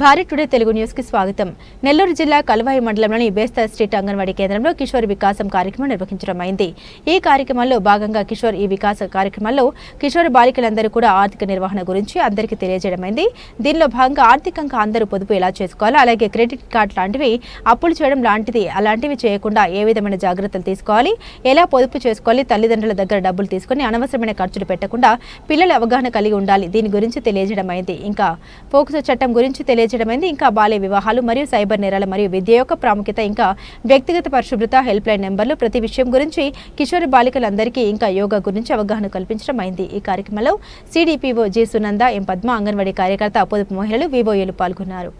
Bharat today Telugu న్యూస్కి స్వాగతం. నెల్లూరు జిల్లా కలవాయి మండలంలోని బేస్తా స్ట్రీట్ అంగన్వాడీ కేంద్రంలో కిషోర్ వికాసం కార్యక్రమం నిర్వహించడం అయింది. ఈ కార్యక్రమంలో భాగంగా కిషోర్ ఈ వికాస కార్యక్రమంలో కిషోర్ బాలికలందరూ కూడా ఆర్థిక నిర్వహణ గురించి అందరికీ తెలియజేయడమైంది. దీనిలో భాగంగా ఆర్థికంగా అందరూ పొదుపు ఎలా చేసుకోవాలో అలాగే క్రెడిట్ కార్డ్ లాంటివి అప్పులు చేయడం లాంటిది అలాంటివి చేయకుండా ఏ విధమైన జాగ్రత్తలు తీసుకోవాలి ఎలా పొదుపు చేసుకోవాలి తల్లిదండ్రుల దగ్గర డబ్బులు తీసుకొని అనవసరమైన ఖర్చులు పెట్టకుండా పిల్లల అవగాహన కలిగి ఉండాలి దీని గురించి తెలియజేయడం అయింది. ఇంకా పోక్సో చట్టం గురించి తెలియ తెలియజేయడమైంది. ఇంకా బాల్య వివాహాలు మరియు సైబర్ నేరాలు మరియు విద్య యొక్క ప్రాముఖ్యత ఇంకా వ్యక్తిగత పరిశుభ్రత హెల్ప్ లైన్ నెంబర్లు ప్రతి విషయం గురించి కిషోర్ బాలికలందరికీ ఇంకా యోగా గురించి అవగాహన కల్పించడం అయింది ఈ కార్యక్రమంలో CDPO G Sunanda M Padma Anganwadi కార్యకర్త పొదుపు మహిళలు వివోఏలు పాల్గొన్నారు.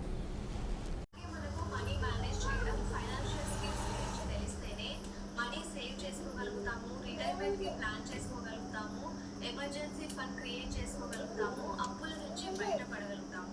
ఎమర్జెన్సీ ఫండ్ క్రియేట్ చేసుకోగలుగుతాము. అప్పుల నుంచి బయటపడగలుగుతాము.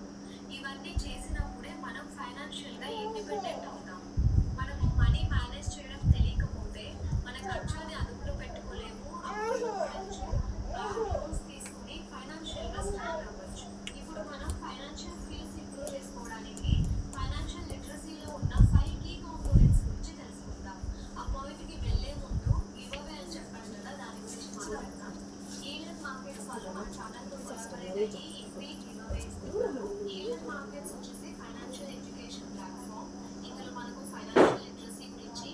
ఫైనాన్షియల్ ఎడ్యుకేషన్ ప్లాట్ఫామ్ ఇందులో మనకు ఫైనాన్షియల్ గురించి